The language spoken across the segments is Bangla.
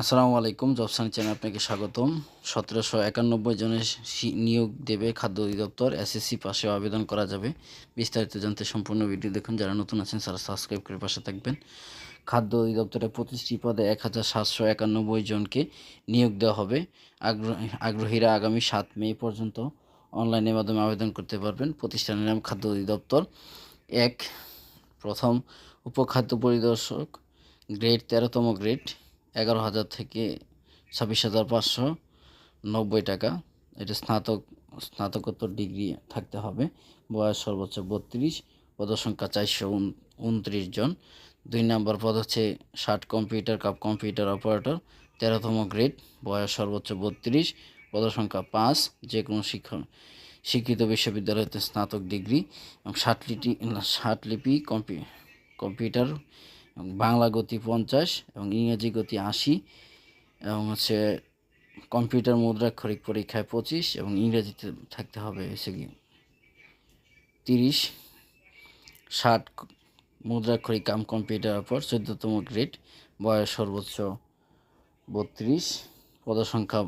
আসসালামু আলাইকুম, জবসানি চ্যানেল আপনাকে স্বাগতম। সতেরোশো একানব্বই জনের নিয়োগ দেবে খাদ্য অধিদপ্তর এসএসসি পাশে আবেদন করা যাবে। বিস্তারিত জানতে সম্পূর্ণ ভিডিও দেখুন। যারা নতুন আছেন, তারা সাবস্ক্রাইব করে পাশে থাকবেন। খাদ্য অধিদপ্তরে পঁচিশটি পদে এক হাজার সাতশো একানব্বই জনকে নিয়োগ দেওয়া হবে। আগ্রহী আগ্রহীরা আগামী সাত মে পর্যন্ত অনলাইনের মাধ্যমে আবেদন করতে পারবেন। প্রতিষ্ঠানের নাম খাদ্য অধিদপ্তর। এক, প্রথম, উপখাদ্য পরিদর্শক, গ্রেড তেরোতম গ্রেড। এগারো হাজার থেকে ছাব্বিশ হাজার পাঁচশো নব্বই টাকা। এটা স্নাতক, স্নাতকোত্তর ডিগ্রি থাকতে হবে। বয়স সর্বোচ্চ বত্রিশ, পদসংখ্যা চারশো উনত্রিশ জন। দুই নম্বর পদ হচ্ছে ষাট কম্পিউটার, কাপ কম্পিউটার অপারেটর, তেরোতম গ্রেড, বয়স সর্বোচ্চ বত্রিশ, পদসংখ্যা পাঁচ যে কোনো শিক্ষণ, শিক্ষিত বিশ্ববিদ্যালয়তে স্নাতক ডিগ্রি, এবং ষাট লিপি ষাট লিপি কম্পি, কম্পিউটার এবং বাংলা গতি পঞ্চাশ এবং ইংরেজি গতি আশি এবং হচ্ছে কম্পিউটার মুদ্রাক্ষরিক পরীক্ষায় পঁচিশ এবং ইংরেজিতে থাকতে হবে হচ্ছে কি তিরিশ, ষাট মুদ্রাক্ষরিক কাম কম্পিউটার পর চোদ্দতম গ্রেড, বয়স সর্বোচ্চ বত্রিশ, পদসংখ্যা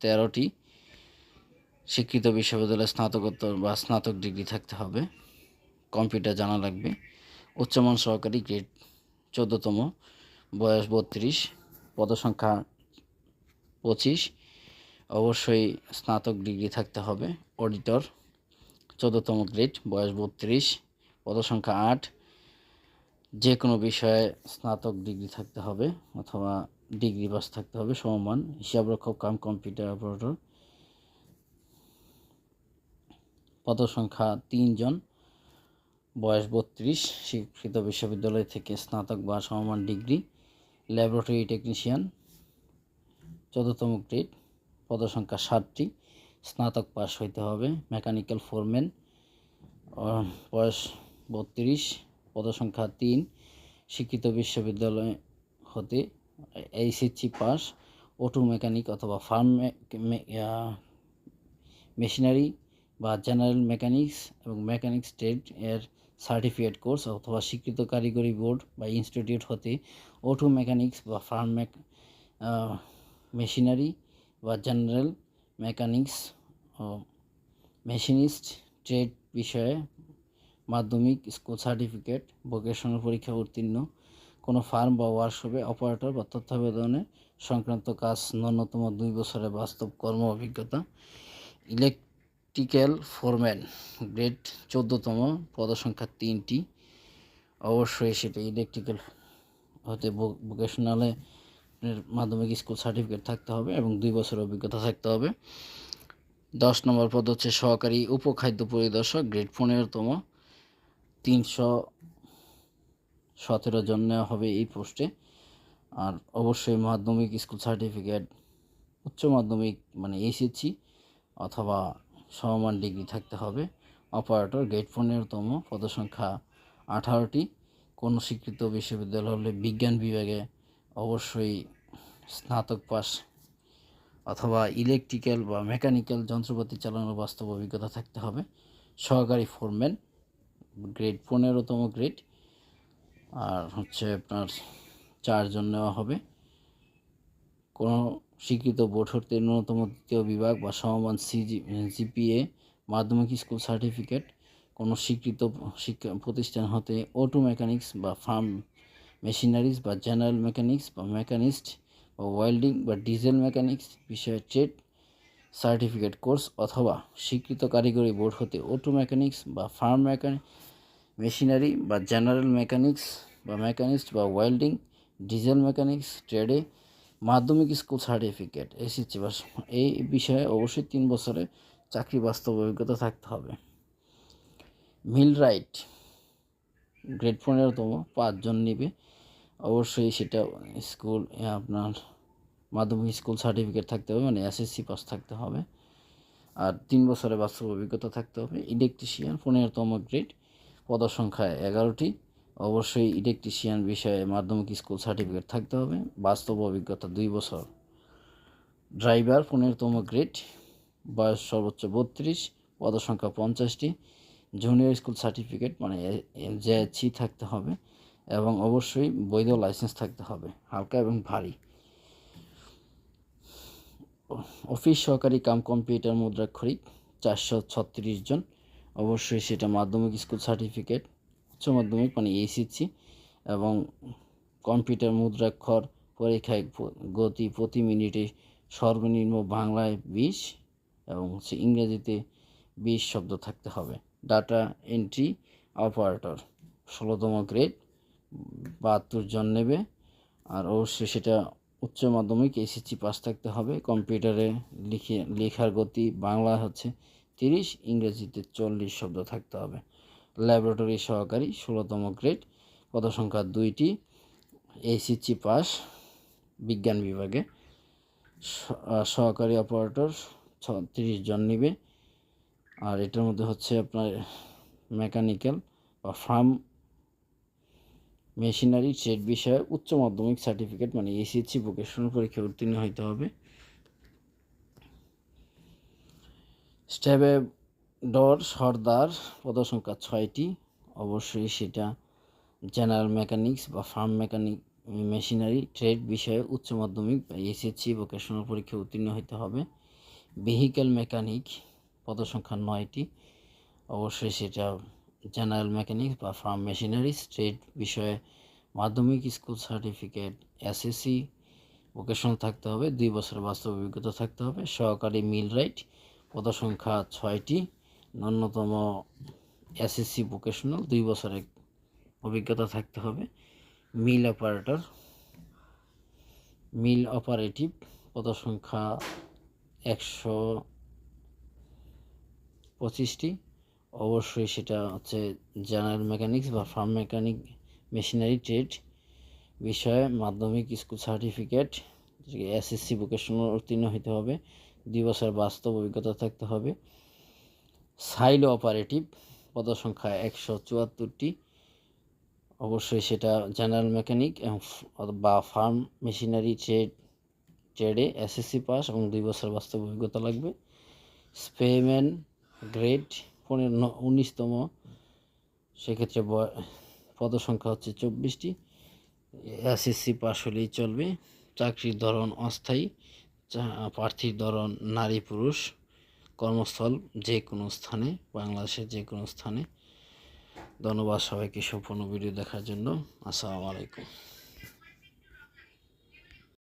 তেরোটি শিক্ষিত বিশ্ববিদ্যালয়ে স্নাতকোত্তর বা স্নাতক ডিগ্রি থাকতে হবে, কম্পিউটার জানা লাগবে, উচ্চমান সহকারী গ্রেড চোদ্দতম, বয়স বত্রিশ, পদসংখ্যা পঁচিশ। অবশ্যই স্নাতক ডিগ্রি থাকতে হবে, অডিটর। চোদ্দতম গ্রেড, বয়স বত্রিশ, পদসংখ্যা আট। যে কোনো বিষয়ে স্নাতক ডিগ্রি থাকতে হবে অথবা ডিগ্রি পাস থাকতে হবে, সমমান। হিসাবরক্ষক, কাম কম্পিউটার অপারেটর। পদসংখ্যা তিনজন বয়স বত্রিশ, শিক্ষিত বিশ্ববিদ্যালয় থেকে স্নাতক বা সমমান ডিগ্রি, ল্যাবরেটরি টেকনিশিয়ান, চতুর্থম গ্রেড, পদসংখ্যা ষাটটি স্নাতক পাস হইতে হবে, মেকানিক্যাল ফোরম্যান বয়স বত্রিশ, পদসংখ্যা তিন, শিক্ষিত বিশ্ববিদ্যালয় হতে H S C pass auto mechanic অথবা ফার্ম মেশিনারি বা জেনারেল মেকানিক্স এবং মেকানিক্স ট্রেড এর সার্টিফিকেট কোর্স অথবা স্বীকৃত কারিগরি বোর্ড বা ইনস্টিটিউট হতে অটো মেকানিক্স বা ফার্ম মেক মেশিনারি বা জেনারেল মেকানিক্স মেশিনিস্ট ট্রেড বিষয়ে মাধ্যমিক স্কুল সার্টিফিকেট ভোকেশনাল পরীক্ষা উত্তীর্ণ। কোনো ফার্ম বা ওয়ার্কশপে অপারেটর বা তত্ত্বাবধানে সংক্রান্ত কাজ ন্যূনতম দুই বছরের বাস্তব কর্ম অভিজ্ঞতা। ইলেকট্রিক্যাল ফোরম্যান গ্রেড চোদ্দোতম, পদসংখ্যা তিনটি। অবশ্যই সেটা ইলেকট্রিক্যাল হতে ভোকেশনালে মাধ্যমিক স্কুল সার্টিফিকেট থাকতে হবে এবং দুই বছর অভিজ্ঞতা থাকতে হবে। দশ নম্বর পদ হচ্ছে সহকারী উপখাদ্য পরিদর্শক গ্রেড পনেরোতম। তিনশো সতেরো জন নেওয়া হবে এই পোস্টে আর অবশ্যই মাধ্যমিক স্কুল সার্টিফিকেট উচ্চ মাধ্যমিক মানে এসএসসি অথবা সমমান ডিগ্রি থাকতে হবে। অপারেটর গ্রেড পনেরোতম পদসংখ্যা আঠারোটি। কোনো স্বীকৃত বিশ্ববিদ্যালয় হলে বিজ্ঞান বিভাগে অবশ্যই স্নাতক পাস অথবা ইলেকট্রিক্যাল বা মেকানিক্যাল যন্ত্রপাতি চালানোর বাস্তব অভিজ্ঞতা থাকতে হবে। সহকারী ফোরম্যান, গ্রেড পনেরোতম গ্রেড। আর হচ্ছে আপনার চারজন নেওয়া হবে। কোনো স্বীকৃত বোর্ড হতে ন্যূনতম দ্বিতীয় বিভাগ বা সমমান সিজি, জিপিএ মাধ্যমিক স্কুল সার্টিফিকেট, কোনো স্বীকৃত শিক্ষা প্রতিষ্ঠান হতে অটো মেকানিক্স বা ফার্ম মেশিনারিজ বা জেনারেল মেকানিক্স বা মেকানিস্ট বা ওয়েল্ডিং বা ডিজেল মেকানিক্স বিষয়ে ট্রেড সার্টিফিকেট কোর্স অথবা স্বীকৃত কারিগরি বোর্ড হতে অটো মেকানিক্স বা ফার্ম মেকানিক মেশিনারি বা জেনারেল মেকানিক্স বা মেকানিস্ট বা ওয়েল্ডিং, ডিজেল মেকানিক্স ট্রেডে মাধ্যমিক স্কুল সার্টিফিকেট এসেছে বা এই বিষয়ে অবশ্যই তিন বছরে চাকরি বাস্তব অভিজ্ঞতা থাকতে হবে। মিল রাইট গ্রেড পনেরোতম, পাঁচজন নেবে। অবশ্যই সেটা স্কুল, আপনার মাধ্যমিক স্কুল সার্টিফিকেট থাকতে হবে মানে এসএসসি পাস থাকতে হবে। আর তিন বছরের বাস্তব অভিজ্ঞতা থাকতে হবে। ইলেকট্রিশিয়ান, পনেরোতম গ্রেড পদসংখ্যা এগারোটি। অবশ্যই ইলেকট্রিশিয়ান বিষয়ে মাধ্যমিক স্কুল সার্টিফিকেট থাকতে হবে। বাস্তব অভিজ্ঞতা দুই বছর। ড্রাইভার পনেরোতম গ্রেড বয়স সর্বোচ্চ বত্রিশ, পদসংখ্যা পঞ্চাশটি। জুনিয়র স্কুল সার্টিফিকেট মানে জেএসি থাকতে হবে এবং অবশ্যই বৈধ লাইসেন্স থাকতে হবে, হালকা এবং ভারী। অফিস সহকারী কাম কম্পিউটার মুদ্রাক্ষরিক চারশো ছত্রিশ জন। অবশ্যই সেটা মাধ্যমিক স্কুল সার্টিফিকেট উচ্চ মাধ্যমিক মানে এইচএসসি এবং কম্পিউটার মুদ্রাক্ষর পরীক্ষায় গতি প্রতি মিনিটে সর্বনিম্ন বাংলায় বিশ এবং হচ্ছে ইংরেজিতে বিশ শব্দ থাকতে হবে। ডাটা এন্ট্রি অপারেটর ষোলোতম গ্রেড বাহাত্তর জন নেবে। আর অবশ্যই সেটা উচ্চ মাধ্যমিক এসএসসি পাস থাকতে হবে। কম্পিউটারে লিখে, লেখার গতি বাংলা হচ্ছে তিরিশ, ইংরেজিতে চল্লিশ শব্দ থাকতে হবে। ল্যাবরেটরি সহকারী, ষোলোতম গ্রেড পদ সংখ্যা দুইটি এসএসসি পাস, বিজ্ঞান বিভাগে। সহকারী অপারেটর, ছত্রিশ জন নিবে। আর এটার মধ্যে হচ্ছে আপনার মেকানিক্যাল বা ফার্ম মেশিনারি ট্রেড বিষয়ে উচ্চ মাধ্যমিক সার্টিফিকেট মানে এসএসসি ভোকেশনাল পরীক্ষায় উত্তীর্ণ হইতে হবে। স্ট্যাবে ডর, সর্দার, পদসংখ্যা ছয়টি। অবশ্যই সেটা জেনারেল মেকানিক্স বা ফার্ম মেকানিক, মেশিনারি, ট্রেড বিষয়ে উচ্চ মাধ্যমিক বা এসএসসি ভোকেশনাল পরীক্ষায় উত্তীর্ণ হতে হবে। ভেহিক্যাল মেকানিক পদসংখ্যা নয়টি। অবশ্যই সেটা জেনারেল মেকানিক্স বা ফার্ম মেশিনারিজ ট্রেড বিষয়ে মাধ্যমিক স্কুল সার্টিফিকেট, এসএসসি ভোকেশনাল থাকতে হবে। দুই বছর বাস্তব অভিজ্ঞতা থাকতে হবে। সহকারী মিল রাইট, পদসংখ্যা ছয়টি। ন্যূনতম এসএসসি ভোকেশনাল দুই বছরের অভিজ্ঞতা থাকতে হবে। মিল অপারেটর, মিল অপারেটিভ, পদসংখ্যা একশো পঁচিশটি। অবশ্যই সেটা হচ্ছে জেনারেল মেকানিক্স বা ফার্ম মেকানিক মেশিনারি ট্রেড বিষয়ে মাধ্যমিক স্কুল সার্টিফিকেট, এসএসসি ভোকেশনাল উত্তীর্ণ হতে হবে। দুই বছর বাস্তব অভিজ্ঞতা থাকতে হবে। সাইল অপারেটিভ পদসংখ্যা একশো চুয়াত্তরটি। অবশ্যই সেটা জেনারেল মেকানিক এবং বা ফার্ম মেশিনারি ট্রেড, ট্রেডে এসএসসি পাস এবং দুই বছর বাস্তব অভিজ্ঞতা লাগবে। স্পেমেন গ্রেড পনেরো উনিশতম। সেক্ষেত্রে পদসংখ্যা হচ্ছে চব্বিশটি। এসএসসি পাস হলেই চলবে। চাকরির ধরন অস্থায়ী। প্রার্থীর ধরন নারী পুরুষ কর্মস্থল যে কোনো স্থানে, বাংলাদেশের যে কোনো স্থানে। ধন্যবাদ সবাইকে সম্পূর্ণ ভিডিও দেখার জন্য। আসসালামু আলাইকুম।